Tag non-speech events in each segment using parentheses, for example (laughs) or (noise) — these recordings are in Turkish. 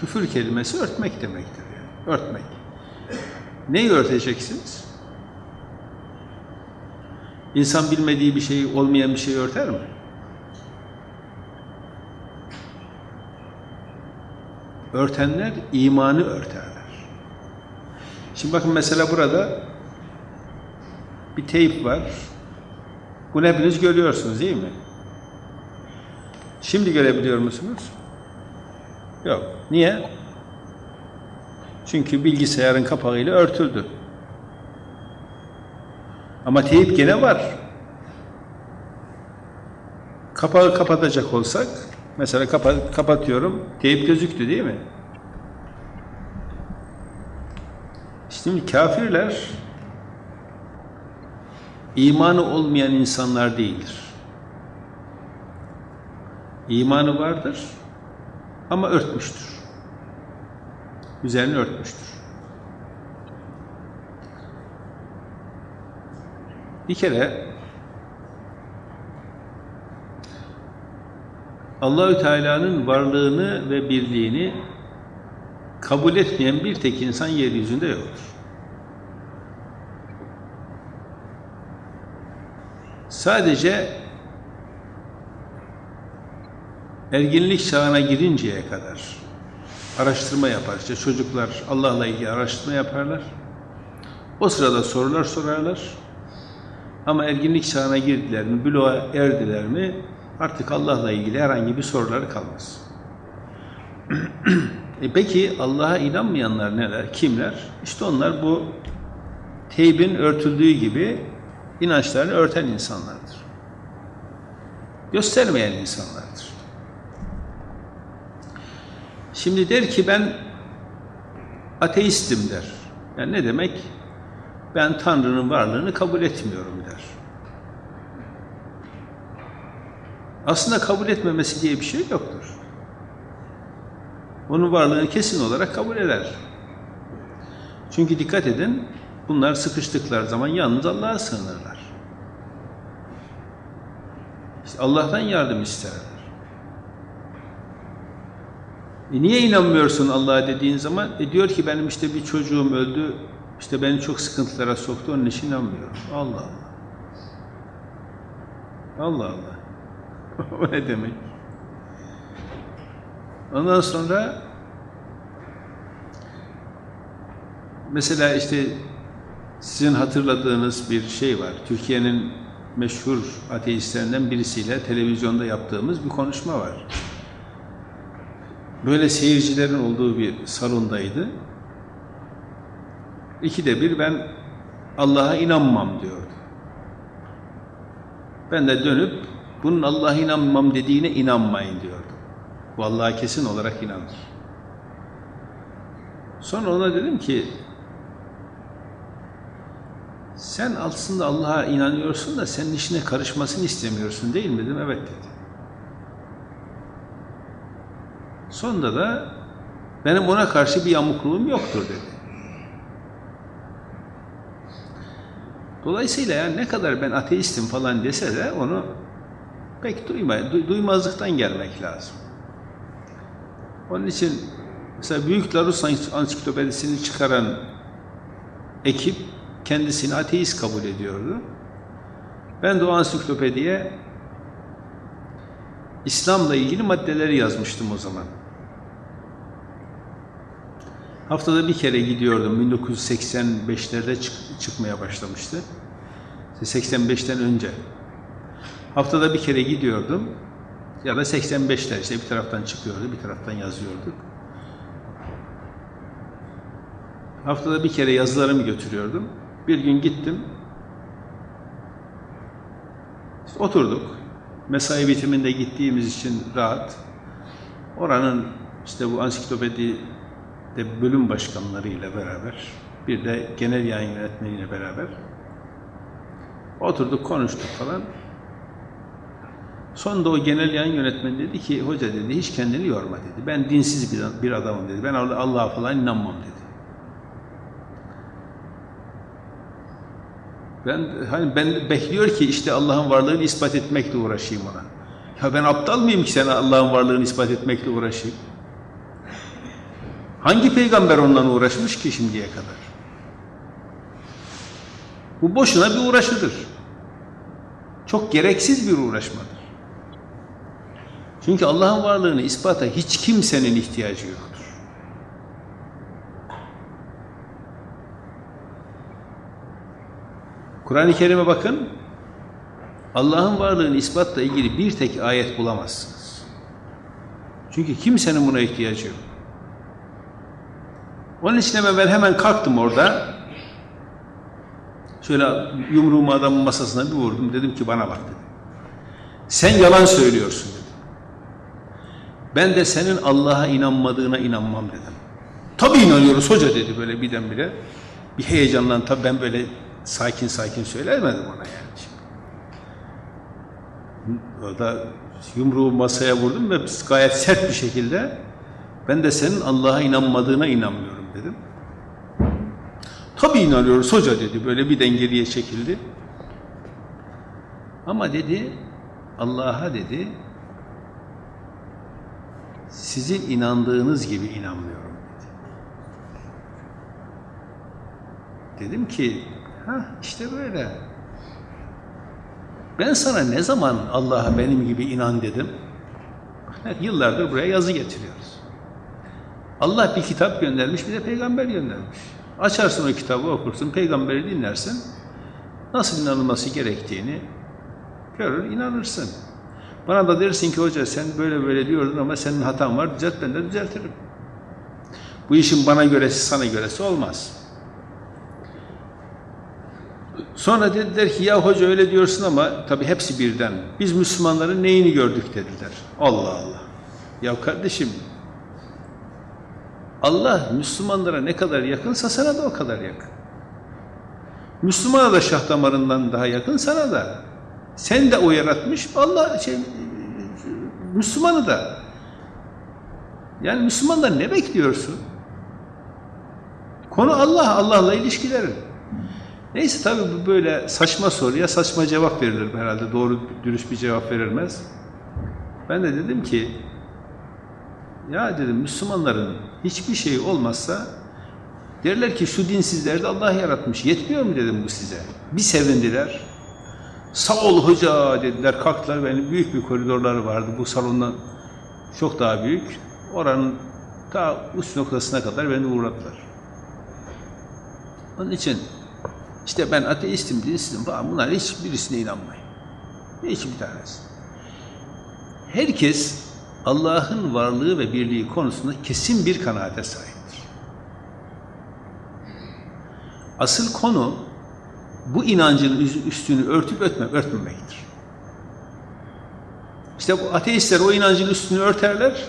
Küfür kelimesi örtmek demektir. Yani. Örtmek. Neyi örteceksiniz? İnsan bilmediği bir şeyi, olmayan bir şeyi örter mi? Örtenler imanı örterler. Şimdi bakın mesela burada bir teyp var. Bunu hepiniz görüyorsunuz değil mi? Şimdi görebiliyor musunuz? Yok. Niye? Çünkü bilgisayarın kapağıyla örtüldü. Ama teyip gene var. Kapağı kapatacak olsak, mesela kapa kapatıyorum, teyip gözüktü değil mi? Şimdi kafirler imanı olmayan insanlar değildir. İmanı vardır ama örtmüştür. Üzerini örtmüştür. Bir kere Allahü Teala'nın varlığını ve birliğini kabul etmeyen bir tek insan yeryüzünde yoktur. Sadece erginlik çağına girinceye kadar araştırma yapar. İşte çocuklar Allah'la ilgili araştırma yaparlar. O sırada sorular sorarlar. Ama erginlik çağına girdiler mi, büluğa erdiler mi artık Allah'la ilgili herhangi bir soruları kalmaz. (clears throat) e peki Allah'a inanmayanlar neler, kimler? İşte onlar bu teybin örtüldüğü gibi inançlarını örten insanlardır. Göstermeyen insanlardır. Şimdi der ki ben ateistim der. Yani ne demek? Ben Tanrı'nın varlığını kabul etmiyorum der. Aslında kabul etmemesi diye bir şey yoktur. Onun varlığını kesin olarak kabul eder. Çünkü dikkat edin, bunlar sıkıştıkları zaman yalnız Allah'a sığınırlar. İşte Allah'tan yardım isterler. E niye inanmıyorsun Allah'a dediğin zaman? E diyor ki benim işte bir çocuğum öldü, işte beni çok sıkıntılara soktu, onun için inanmıyorum. Allah Allah. Allah Allah. (laughs) o ne demek? Ondan sonra mesela işte sizin hatırladığınız bir şey var. Türkiye'nin meşhur ateistlerinden birisiyle televizyonda yaptığımız bir konuşma var. Böyle seyircilerin olduğu bir salondaydı. İkide bir ben Allah'a inanmam diyordu. Ben de dönüp bunun Allah'a inanmam dediğine inanmayın diyordu. Bu Allah'a kesin olarak inanır. Sonra ona dedim ki sen aslında Allah'a inanıyorsun da senin işine karışmasını istemiyorsun değil mi dedim. Evet dedi. Sonunda da benim ona karşı bir yamukluğum yoktur dedi. Dolayısıyla yani ne kadar ben ateistim falan dese de onu pek duymay, du, duymazlıktan gelmek lazım. Onun için mesela Büyük Larus Ansiklopedisini çıkaran ekip kendisini ateist kabul ediyordu. Ben de o ansiklopediye İslam'la ilgili maddeleri yazmıştım o zaman. Haftada bir kere gidiyordum. 1985'lerde çık çıkmaya başlamıştı. 85'ten önce. Haftada bir kere gidiyordum. Ya da 85'ler işte bir taraftan çıkıyordu, bir taraftan yazıyorduk. Haftada bir kere yazılarımı götürüyordum. Bir gün gittim. İşte oturduk. Mesai bitiminde gittiğimiz için rahat. Oranın işte bu ansiklopedi de bölüm başkanlarıyla beraber, bir de genel yayın yönetmeniyle beraber oturduk, konuştuk falan. Sonunda o genel yayın yönetmeni dedi ki, hoca dedi, hiç kendini yorma dedi. Ben dinsiz bir, bir adamım dedi. Ben Allah'a falan inanmam dedi. Ben hani ben bekliyor ki işte Allah'ın varlığını ispat etmekle uğraşayım ona. Ya ben aptal mıyım ki sana Allah'ın varlığını ispat etmekle uğraşayım? Hangi peygamber ondan uğraşmış ki şimdiye kadar? Bu boşuna bir uğraşıdır. Çok gereksiz bir uğraşmadır. Çünkü Allah'ın varlığını ispata hiç kimsenin ihtiyacı yoktur. Kur'an-ı Kerim'e bakın. Allah'ın varlığını ispatla ilgili bir tek ayet bulamazsınız. Çünkü kimsenin buna ihtiyacı yok. Onun için hemen ben hemen kalktım orada. Şöyle yumruğumu adamın masasına bir vurdum. Dedim ki bana bak dedim. Sen yalan söylüyorsun dedim. Ben de senin Allah'a inanmadığına inanmam dedim. Tabii inanıyoruz hoca dedi böyle birdenbire. Bir heyecandan tabii ben böyle sakin sakin söylemedim ona yani. Orada yumruğu masaya vurdum ve gayet sert bir şekilde ben de senin Allah'a inanmadığına inanmıyorum dedim. Tabii inanıyoruz hoca dedi. Böyle bir dengeliye çekildi. Ama dedi Allah'a dedi sizin inandığınız gibi inanmıyorum dedi. Dedim ki ha işte böyle. Ben sana ne zaman Allah'a benim gibi inan dedim. (laughs) Yıllardır buraya yazı getiriyoruz. Allah bir kitap göndermiş, bir de peygamber göndermiş. Açarsın o kitabı okursun, peygamberi dinlersin. Nasıl inanılması gerektiğini görür, inanırsın. Bana da dersin ki hoca sen böyle böyle diyordun ama senin hatan var, düzelt ben de düzeltirim. Bu işin bana göresi, sana göresi olmaz. Sonra dediler ki ya hoca öyle diyorsun ama tabii hepsi birden. Biz Müslümanların neyini gördük dediler. Allah Allah. Ya kardeşim Allah Müslümanlara ne kadar yakınsa sana da o kadar yakın. Müslümana da şah damarından daha yakın sana da. Sen de o yaratmış Allah şey Müslümanı da. Yani Müslümanlar ne bekliyorsun? Konu Allah, Allah'la ilişkilerin. Neyse tabii bu böyle saçma soruya saçma cevap verilir herhalde. Doğru dürüst bir cevap verilmez. Ben de dedim ki ya dedim Müslümanların hiçbir şey olmazsa derler ki şu dinsizleri de Allah yaratmış. Yetmiyor mu dedim bu size? Bir sevindiler. Sağ ol hoca dediler. Kalktılar. Benim büyük bir koridorları vardı. Bu salondan çok daha büyük. Oranın ta uç noktasına kadar beni uğradılar. Onun için işte ben ateistim, dinsizim falan bunlar hiçbirisine inanmayın. Hiçbir tanesi. Herkes Allah'ın varlığı ve birliği konusunda kesin bir kanaate sahiptir. Asıl konu bu inancın üstünü örtüp örtme, örtmemektir. İşte bu ateistler o inancın üstünü örterler,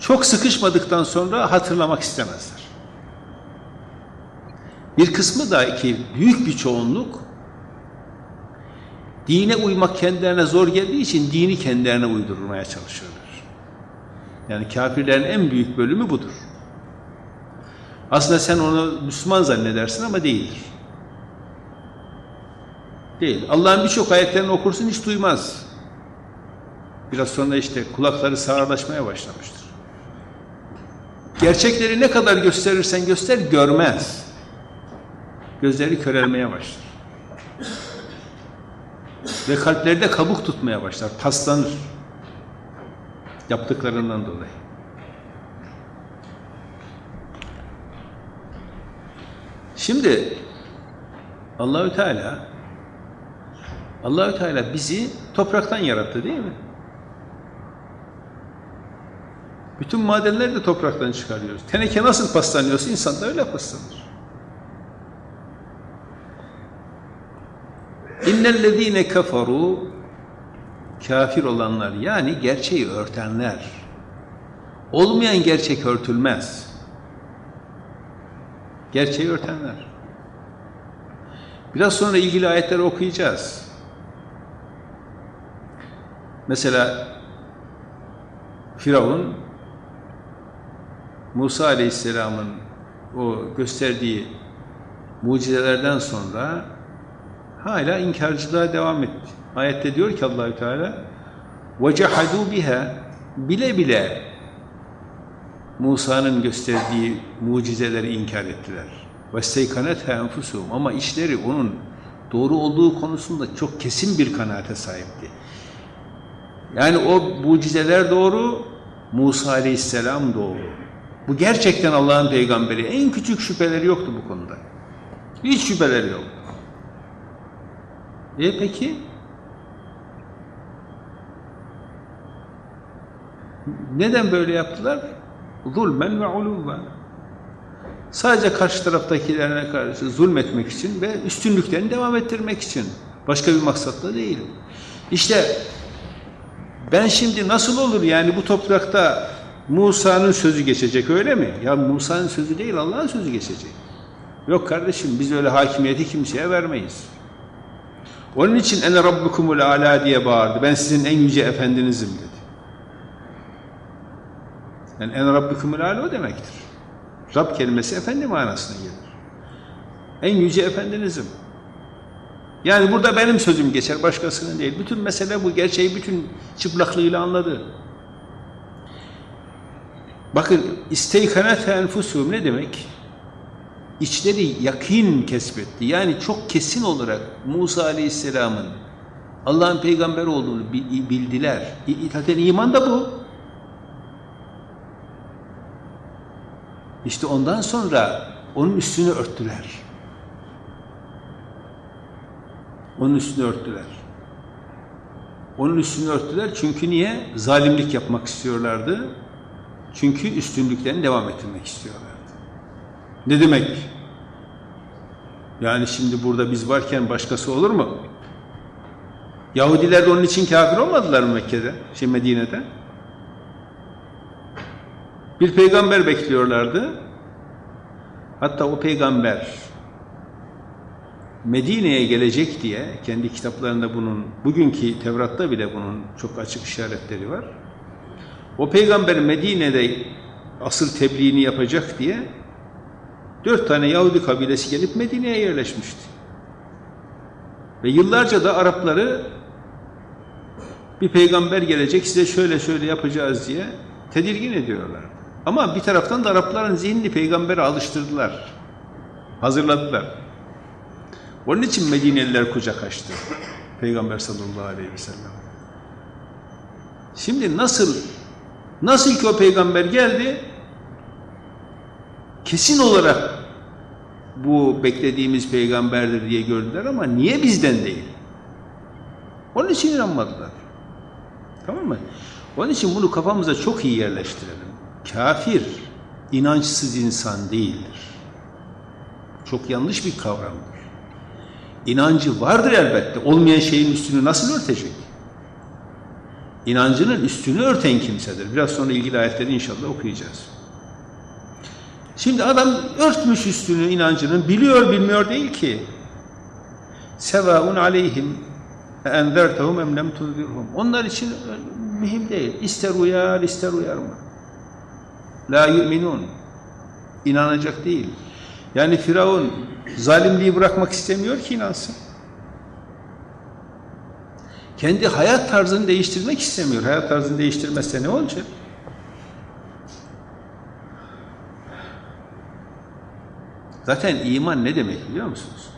çok sıkışmadıktan sonra hatırlamak istemezler. Bir kısmı da ki büyük bir çoğunluk dine uymak kendilerine zor geldiği için dini kendilerine uydurmaya çalışıyorlar. Yani kafirlerin en büyük bölümü budur. Aslında sen onu Müslüman zannedersin ama değildir. Değil. Allah'ın birçok ayetlerini okursun hiç duymaz. Biraz sonra işte kulakları sağırlaşmaya başlamıştır. Gerçekleri ne kadar gösterirsen göster görmez. Gözleri körelmeye başlar. Ve kalplerde kabuk tutmaya başlar, paslanır. Yaptıklarından dolayı. Şimdi Allahü Teala Allahü Teala bizi topraktan yarattı değil mi? Bütün madenleri de topraktan çıkarıyoruz. Teneke nasıl paslanıyorsa insan da öyle paslanır. İnnellezîne kafaru kafir olanlar yani gerçeği örtenler. Olmayan gerçek örtülmez. Gerçeği örtenler. Biraz sonra ilgili ayetleri okuyacağız. Mesela Firavun Musa Aleyhisselam'ın o gösterdiği mucizelerden sonra hala inkarcılığa devam etti. Ayette diyor ki Allahü Teala وَجَحَدُوا biha bile bile Musa'nın gösterdiği mucizeleri inkar ettiler. وَاسْتَيْكَنَتْهَا enfusuhum Ama içleri onun doğru olduğu konusunda çok kesin bir kanaate sahipti. Yani o mucizeler doğru, Musa aleyhisselam doğru. Bu gerçekten Allah'ın peygamberi. En küçük şüpheleri yoktu bu konuda. Hiç şüpheleri yok. E peki? Neden böyle yaptılar? Zulmen ve uluven. Sadece karşı taraftakilerine karşı zulmetmek için ve üstünlüklerini devam ettirmek için. Başka bir maksatla değil. İşte ben şimdi nasıl olur yani bu toprakta Musa'nın sözü geçecek öyle mi? Ya Musa'nın sözü değil Allah'ın sözü geçecek. Yok kardeşim biz öyle hakimiyeti kimseye vermeyiz. Onun için ene rabbukumul ala diye bağırdı. Ben sizin en yüce efendinizim dedi. Yani en rabbukumul ala o demektir. Rab kelimesi efendi manasına gelir. En yüce efendinizim. Yani burada benim sözüm geçer, başkasının değil. Bütün mesele bu. Gerçeği bütün çıplaklığıyla anladı. Bakın isteykanete enfusuhum ne demek? İçleri yakin kesbetti. Yani çok kesin olarak Musa Aleyhisselam'ın Allah'ın peygamber olduğunu bildiler. Zaten iman da bu. İşte ondan sonra onun üstünü örttüler. Onun üstünü örttüler. Onun üstünü örttüler çünkü niye? Zalimlik yapmak istiyorlardı. Çünkü üstünlüklerini devam ettirmek istiyorlardı. Ne demek? Yani şimdi burada biz varken başkası olur mu? Yahudiler de onun için kafir olmadılar mı Mekke'de, şey Medine'de? Bir peygamber bekliyorlardı. Hatta o peygamber Medine'ye gelecek diye kendi kitaplarında bunun, bugünkü Tevrat'ta bile bunun çok açık işaretleri var. O peygamber Medine'de asıl tebliğini yapacak diye dört tane Yahudi kabilesi gelip Medine'ye yerleşmişti. Ve yıllarca da Arapları bir peygamber gelecek size şöyle şöyle yapacağız diye tedirgin ediyorlar. Ama bir taraftan da Arapların zihnini peygambere alıştırdılar. Hazırladılar. Onun için Medineliler kucak açtı. Peygamber sallallahu aleyhi ve sellem. Şimdi nasıl nasıl ki o peygamber geldi kesin olarak bu beklediğimiz peygamberdir diye gördüler ama niye bizden değil? Onun için inanmadılar. Tamam mı? Onun için bunu kafamıza çok iyi yerleştirelim. Kafir, inançsız insan değildir. Çok yanlış bir kavramdır. İnancı vardır elbette. Olmayan şeyin üstünü nasıl örtecek? İnancının üstünü örten kimsedir. Biraz sonra ilgili ayetleri inşallah okuyacağız. Şimdi adam örtmüş üstünü inancının, biliyor bilmiyor değil ki. Sevaun aleyhim enzertehum em lem tunzirhum. Onlar için mühim değil. İster uyar, ister uyarma. La yu'minun. İnanacak değil. Yani Firavun zalimliği bırakmak istemiyor ki inansın. Kendi hayat tarzını değiştirmek istemiyor. Hayat tarzını değiştirmezse ne olacak? Zaten iman ne demek biliyor musunuz?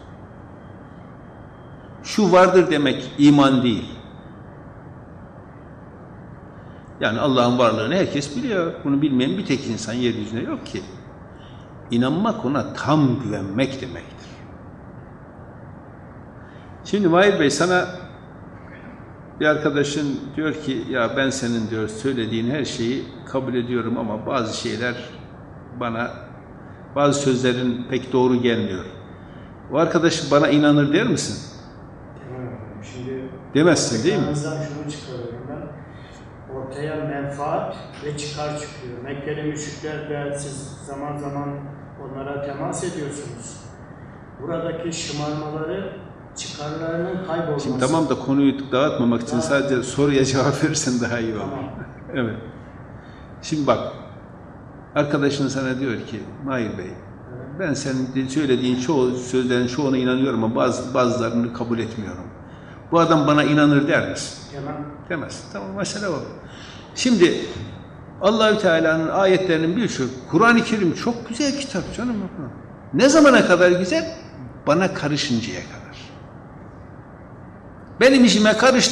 Şu vardır demek iman değil. Yani Allah'ın varlığını herkes biliyor. Bunu bilmeyen bir tek insan yeryüzünde yok ki. İnanmak ona tam güvenmek demektir. Şimdi Mahir Bey sana bir arkadaşın diyor ki ya ben senin diyor söylediğin her şeyi kabul ediyorum ama bazı şeyler bana bazı sözlerin pek doğru gelmiyor. O arkadaş bana inanır der misin? Şimdi Demezsin değil mi? Şunu çıkarıyorum ben. Ortaya menfaat ve çıkar çıkıyor. Mekkeli müşriklerle siz zaman zaman onlara temas ediyorsunuz. Buradaki şımarmaları çıkarlarının kaybolması. Şimdi tamam da konuyu dağıtmamak için sadece soruya cevap verirsen daha iyi olur. Tamam. Evet. Şimdi bak, arkadaşın sana diyor ki, Mahir Bey, ben senin söylediğin çoğu sözlerin çoğuna inanıyorum ama bazı, bazılarını kabul etmiyorum. Bu adam bana inanır der misin? Hemen Demez. Tamam mesele o. Şimdi Allahü Teala'nın ayetlerinin birçok Kur'an-ı Kerim çok güzel kitap canım. Ne zamana kadar güzel? Bana karışıncaya kadar. Benim işime karış